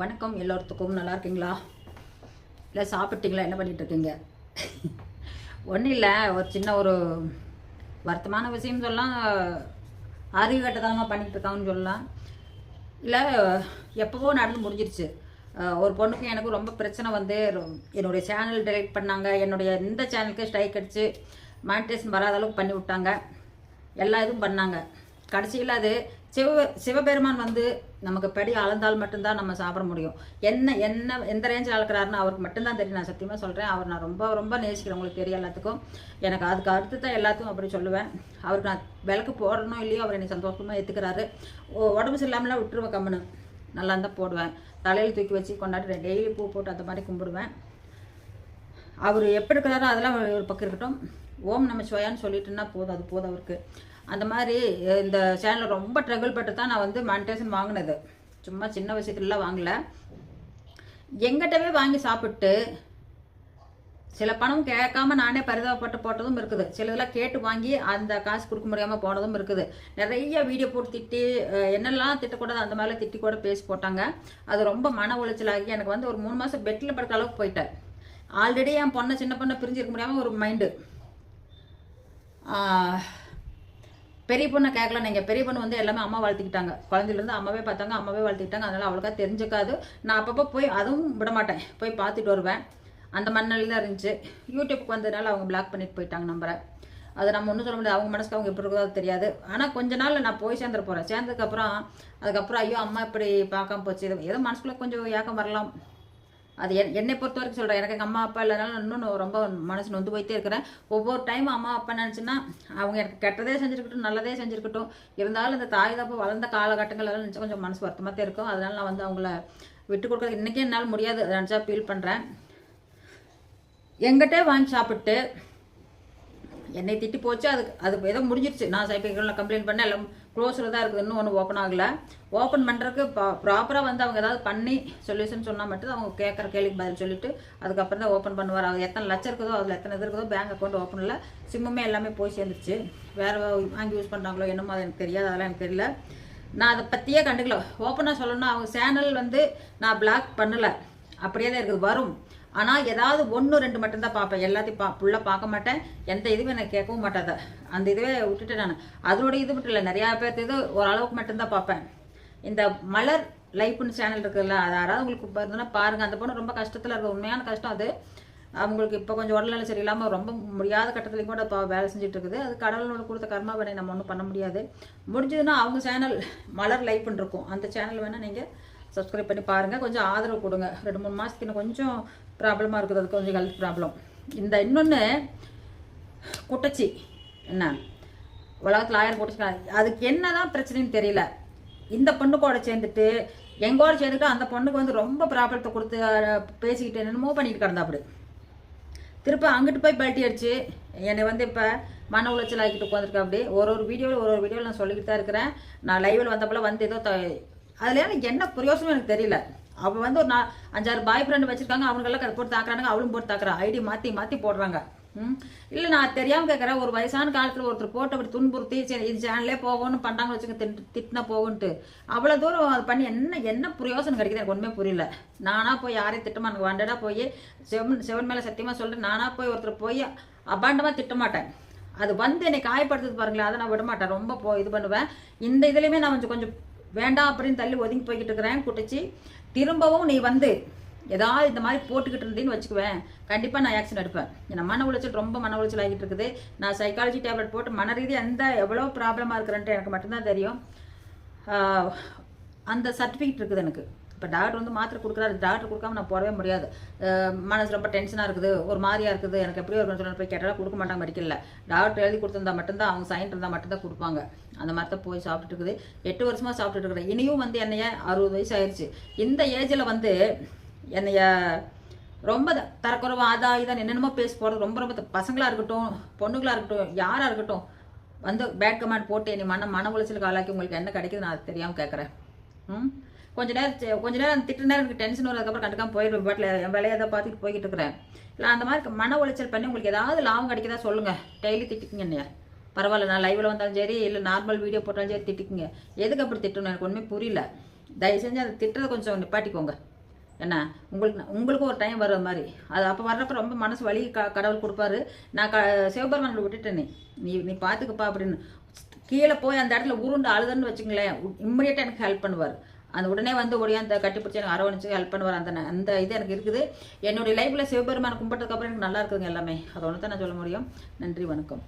வணக்கம் எல்லோருத்துக்கும் நல்லா இருக்கீங்களா? இல்லை சாப்பிட்டீங்களா? என்ன பண்ணிகிட்ருக்கீங்க இருக்கீங்க? ஒன்றும் இல்லை ஒரு சின்ன ஒரு வருத்தமான விஷயம் சொல்லலாம். அறிவு கட்டதாமல் இருக்காங்கன்னு சொல்லலாம். இல்லை எப்போவோ நடந்து முடிஞ்சிருச்சு. ஒரு பொண்ணுக்கும் எனக்கும் ரொம்ப பிரச்சனை வந்து என்னுடைய சேனல் டெலிட் பண்ணாங்க. என்னுடைய இந்த சேனலுக்கு ஸ்ட்ரைக் அடித்து மானிட்டேஷன் வராத அளவுக்கு பண்ணி விட்டாங்க. எல்லா இதுவும் பண்ணாங்க. கடைசியில் அது சிவ சிவபெருமான் வந்து நமக்கு படி அளந்தால் மட்டும்தான் நம்ம சாப்பிட முடியும். என்ன என்ன எந்த ரேஞ்சில் அளக்கிறாருன்னு அவருக்கு மட்டும்தான் தெரியும். நான் சத்தியமாக சொல்கிறேன் அவர் நான் ரொம்ப ரொம்ப நேசிக்கிறேன். உங்களுக்கு தெரியும் எல்லாத்துக்கும். எனக்கு அதுக்கு அடுத்து தான் எல்லாத்துக்கும் அப்படி சொல்லுவேன். அவருக்கு நான் விளக்கு போடணும் இல்லையோ அவர் என்னை சந்தோஷமாக ஏற்றுக்கிறாரு உடம்பு சரியில்லாமலாம் விட்டுருவேன் கம்முன்னு. நல்லா இருந்தால் போடுவேன். தலையில் தூக்கி வச்சு கொண்டாடி டெய்லி பூ போட்டு அந்த மாதிரி கும்பிடுவேன். அவர் எப்படி இருக்கிறாரோ அதெல்லாம் ஒரு பக்கம் இருக்கட்டும். ஓம் நம்ம சிவாயான்னு சொல்லிட்டுன்னா போதும் அது போதும் அவருக்கு. அந்த மாதிரி இந்த சேனலில் ரொம்ப ட்ரகிள் பட்டு தான் நான் வந்து மானிட்டேஷன் வாங்கினது. சும்மா சின்ன விஷயத்துலலாம் வாங்கலை. எங்கிட்டவே வாங்கி சாப்பிட்டு சில பணம் கேட்காம நானே பரிதாபப்பட்டு போட்டதும் இருக்குது. சில இதெல்லாம் கேட்டு வாங்கி அந்த காசு கொடுக்க முடியாமல் போனதும் இருக்குது. நிறைய வீடியோ போட்டு திட்டி என்னெல்லாம் திட்டக்கூடாது அந்த மாதிரிலாம் திட்டி கூட பேசி போட்டாங்க. அது ரொம்ப மன உளைச்சலாகி எனக்கு வந்து ஒரு மூணு மாதம் பெட்டில் படுக்கிற அளவுக்கு போயிட்டேன். ஆல்ரெடி என் பொண்ணை சின்ன பொண்ணை பிரிஞ்சிருக்க முடியாமல் ஒரு மைண்டு பெரிய பொண்ணை கேட்கல நீங்கள் பெரிய பொண்ணு வந்து எல்லாமே அம்மா வளர்த்திக்கிட்டாங்க குழந்தையிலேருந்து அம்மாவே பார்த்தாங்க அம்மாவே வளர்த்திக்கிட்டாங்க அதனால் அவளுக்கா தெரிஞ்சுக்காது. நான் அப்பப்போ போய் அதுவும் விட மாட்டேன். போய் பார்த்துட்டு வருவேன். அந்த மண்ணில் தான் இருந்துச்சு. யூடியூப்க்கு வந்ததுனால அவங்க பிளாக் பண்ணிட்டு போயிட்டாங்க நம்பரை அது நம்ம ஒன்றும் சொல்ல முடியாது. அவங்க மனசுக்கு அவங்க எப்படி இருக்கிறதோ தெரியாது. ஆனால் கொஞ்ச நாள் நான் போய் சேர்ந்துட போகிறேன் சேர்ந்ததுக்கப்புறம் அதுக்கப்புறம் ஐயோ அம்மா இப்படி பார்க்காம போச்சு. ஏதோ மனசுக்குள்ளே கொஞ்சம் ஏக்கம் வரலாம். அது என் என்னை பொறுத்த வரைக்கும் சொல்கிறேன் எனக்கு எங்கள் அம்மா அப்பா இல்லைனாலும் இன்னும் நான் ரொம்ப மனசு நொந்து போயிட்டே இருக்கிறேன். ஒவ்வொரு டைம் அம்மா அப்பா நினச்சுன்னா அவங்க எனக்கு கெட்டதே செஞ்சுருக்கட்டும் நல்லதே செஞ்சுருக்கட்டும். இருந்தாலும் இந்த தாய் தப்பு வளர்ந்த காலகட்டங்கள் எல்லாம் நினச்சா கொஞ்சம் மனசு வருத்தமாக தான் இருக்கும். அதனால் நான் வந்து அவங்கள விட்டு கொடுக்குறது இன்றைக்கே என்னால் முடியாது. நினச்சா ஃபீல் பண்ணுறேன் எங்கிட்டே வாங்கி சாப்பிட்டு என்னை திட்டி போச்சு அது அது ஏதோ முடிஞ்சிருச்சு. நான் சைபர்களில் கம்ப்ளைண்ட் பண்ணேன் எல்லாம் க்ளோஸில் தான் இருக்குது. இன்னும் ஒன்றும் ஓப்பன் ஆகலை. ஓப்பன் பண்ணுறதுக்கு ப்ராப்பராக வந்து அவங்க ஏதாவது பண்ணி சொல்யூஷன் சொன்னால் மட்டும் அவங்க கேட்குற கேள்விக்கு பதில் சொல்லிட்டு அதுக்கப்புறம் தான் ஓப்பன் பண்ணுவார். அது எத்தனை லட்சம் இருக்குதோ அதில் எத்தனை இது இருக்குதோ பேங்க் அக்கௌண்ட் ஓப்பனில் சிம்முமே எல்லாமே போய் சேர்ந்துருச்சு. வேறு வாங்கி யூஸ் பண்ணுறாங்களோ என்னமோ அது எனக்கு தெரியாது. அதெல்லாம் எனக்கு தெரியல. நான் அதை பற்றியே கண்டுக்கல. ஓப்பனாக சொல்லணும்னா அவங்க சேனல் வந்து நான் பிளாக் பண்ணலை. அப்படியே தான் இருக்குது. வரும். ஆனால் ஏதாவது ஒன்று ரெண்டு மட்டும்தான் பார்ப்பேன். எல்லாத்தையும் பா ஃபுல்லாக பார்க்க மாட்டேன். எந்த இதுவும் எனக்கு கேட்கவும் மாட்டாத. அந்த இதுவே விட்டுட்டு நான். அதோட இது மட்டும் இல்லை நிறையா பேர்த்து இது ஓரளவுக்கு மட்டும்தான் பார்ப்பேன். இந்த மலர் லைஃப்னு சேனல் இருக்குல்ல அது யாராவது உங்களுக்கு இருந்ததுன்னா பாருங்கள் அந்த பொண்ணு ரொம்ப கஷ்டத்தில் இருக்க. உண்மையான கஷ்டம் அது. அவங்களுக்கு இப்போ கொஞ்சம் உடல்நிலை சரியில்லாமல் ரொம்ப முடியாத கட்டத்துலையும் கூட இப்போ வேலை செஞ்சுட்டு இருக்குது. அது கடவுளோட கொடுத்த கர்மா வேணை நம்ம ஒன்றும் பண்ண முடியாது. முடிஞ்சதுன்னா அவங்க சேனல் மலர் லைஃப்னு இருக்கும். அந்த சேனல் வேணால் நீங்கள் சப்ஸ்கிரைப் பண்ணி பாருங்கள் கொஞ்சம் ஆதரவு கொடுங்க. ரெண்டு மூணு மாதத்துக்கு இன்னும் கொஞ்சம் ப்ராப்ளமாக இருக்குது. அது கொஞ்சம் ஹெல்த் ப்ராப்ளம் இந்த இன்னொன்று குட்டச்சி. என்ன? உலகத்தில் ஆயிரம் குட்டச்சி அதுக்கு என்ன தான் பிரச்சனைன்னு தெரியல. இந்த பொண்ணு கூட சேர்ந்துட்டு எங்கோட சேர்ந்துட்டு அந்த பொண்ணுக்கு வந்து ரொம்ப ப்ராப்ளத்தை கொடுத்து பேசிக்கிட்டு என்னென்னமோ பண்ணிட்டு கிடந்தா அப்படி திருப்ப அங்கிட்டு போய் பல்ட்டி அடிச்சு என்னை வந்து இப்போ மன உளைச்சல் ஆகிட்டு உட்காந்துருக்கேன் அப்படி ஒரு ஒரு வீடியோவில் ஒரு ஒரு வீடியோவில் நான் சொல்லிக்கிட்டு தான் இருக்கிறேன். நான் லைவில் வந்தப்போல வந்து ஏதோ த அதில் எனக்கு என்ன பிரயோசனம் எனக்கு தெரியல. அவள் வந்து ஒரு நான் அஞ்சாறு பாய் ஃப்ரெண்டு வச்சுருக்காங்க அவனுங்கெல்லாம் அதை போட்டு தாக்குறானுங்க அவளும் போட்டு தாக்குறா. ஐடி மாற்றி மாற்றி போடுறாங்க. ம்? இல்லை நான் தெரியாமல் கேட்குறேன் ஒரு வயசான காலத்தில் ஒருத்தர் போட்டு அப்படி துன்புறுத்தி சரி இது சேனலே போகணும்னு பண்ணாங்க வச்சுக்க திட்டு திட்டினா போகுன்ட்டு அவ்வளோ தூரம் அது பண்ணி என்ன என்ன பிரயோசனம் கிடைக்குது எனக்கு ஒன்றுமே புரியல. நானாக போய் யாரையும் திட்டமா எனக்கு வாண்டடாக போய் செவன் செவன் மேலே சத்தியமாக சொல்லிட்டு நானாக போய் ஒருத்தர் போய் அபாண்டமாக திட்டமாட்டேன் அது வந்து என்னை காயப்படுத்துது பாருங்களேன். அதை நான் விடமாட்டேன் ரொம்ப போ இது பண்ணுவேன். இந்த இதுலேயுமே நான் கொஞ்சம் கொஞ்சம் வேண்டாம் அப்படின்னு தள்ளி ஒதுங்கி போய்கிட்டு இருக்கிறேன் குட்டிச்சு. திரும்பவும் நீ வந்து ஏதாவது இந்த மாதிரி போட்டுக்கிட்டு இருந்தீன்னு வச்சுக்குவேன். கண்டிப்பாக நான் ஆக்ஷன் எடுப்பேன். ஏன்னா மன உளைச்சல் ரொம்ப மன உளைச்சல் ஆகிட்டு இருக்குது. நான் சைக்காலஜி டேப்லெட் போட்டு மன ரீதியாக எந்த எவ்வளோ ப்ராப்ளமாக இருக்கிறேன்ட்டு எனக்கு மட்டும்தான் தெரியும். அந்த சர்டிஃபிகேட் இருக்குது எனக்கு. இப்போ டாக்டர் வந்து மாத்திரை கொடுக்குறாரு. டாக்டர் கொடுக்காம நான் போடவே முடியாது. மனசு ரொம்ப டென்ஷனாக இருக்குது. ஒரு மாதிரியாக இருக்குது. எனக்கு எப்படி ஒரு சொல்லி போய் கேட்டாலும் கொடுக்க மாட்டாங்க மெடிக்கலில் டாக்டர் எழுதி கொடுத்துருந்தா மட்டும்தான் அவங்க சைன் இருந்தால் மட்டும்தான் கொடுப்பாங்க. அந்த மாதிரி தான் போய் சாப்பிட்டுட்டு இருக்குது. எட்டு வருஷமாக சாப்பிட்டுட்டு இருக்கிறேன். இனியும் வந்து என்னைய அறுபது வயசு ஆயிடுச்சு இந்த ஏஜில் வந்து என்னைய ரொம்ப த- தரக்குறைவா அதான் இதான் என்னென்னமோ பேசி போகிறது ரொம்ப ரொம்ப பசங்களாக இருக்கட்டும் பொண்ணுங்களாக இருக்கட்டும் யாராக இருக்கட்டும் வந்து பேட் கமெண்ட் போட்டு என்னை மன மன உளைச்சலுக்கு ஆளாக்கி உங்களுக்கு என்ன கிடைக்குது நான் தெரியாமல் கேட்குறேன் ம்? கொஞ்ச நேரம் செ- கொஞ்ச நேரம் திட்டு நேரம் எனக்கு டென்ஷன் வரும் அதுக்கப்புறம் கண்டுக்காம போயிடுவேன் பாட்டில் என் வேலையை தான் பார்த்துட்டு போய்கிட்டு இருக்கிறேன். இல்லை அந்த மாதிரி மன உளைச்சல் பண்ணி உங்களுக்கு ஏதாவது லாபம் கிடைக்கதா சொல்லுங்கள் டெய்லி திட்டிக்குங்க என்னைய. பரவாயில்ல நான் லைவில் வந்தாலும் சரி இல்லை நார்மல் வீடியோ போட்டாலும் சரி திட்டிக்குங்க. எதுக்கு அப்படி திட்டணும்? எனக்கு ஒன்றுமே புரியல. தயவு செஞ்சு அதை திட்டுறதை கொஞ்சம் நிப்பாட்டிக்கோங்க. என்ன? உங்களுக்கு உங்களுக்கும் ஒரு டைம் வர்ற மாதிரி. அது அப்போ வர்றப்ப ரொம்ப மனசு வலி க கடவுள் கொடுப்பாரு. நான் க சிவபெருமானில் விட்டுட்டேனே. நீ நீ பார்த்துக்கப்பா அப்படின்னு. கீழே போய் அந்த இடத்துல உருண்டு அழுதுன்னு வச்சுங்களேன் இம்மிடியட்டாக எனக்கு ஹெல்ப் பண்ணுவார். அந்த உடனே வந்து ஒடியாந்த கட்டிப்பிடிச்சி எனக்கு அரவணைச்சு ஹெல்ப் பண்ணுவார். அந்த அந்த இது எனக்கு இருக்குது. என்னுடைய லைஃப்பில் சிவபெருமான கும்பிட்டதுக்கப்புறம் எனக்கு நல்லா இருக்குதுங்க எல்லாமே. அதை ஒன்று தான் நான் சொல்ல முடியும். நன்றி வணக்கம்.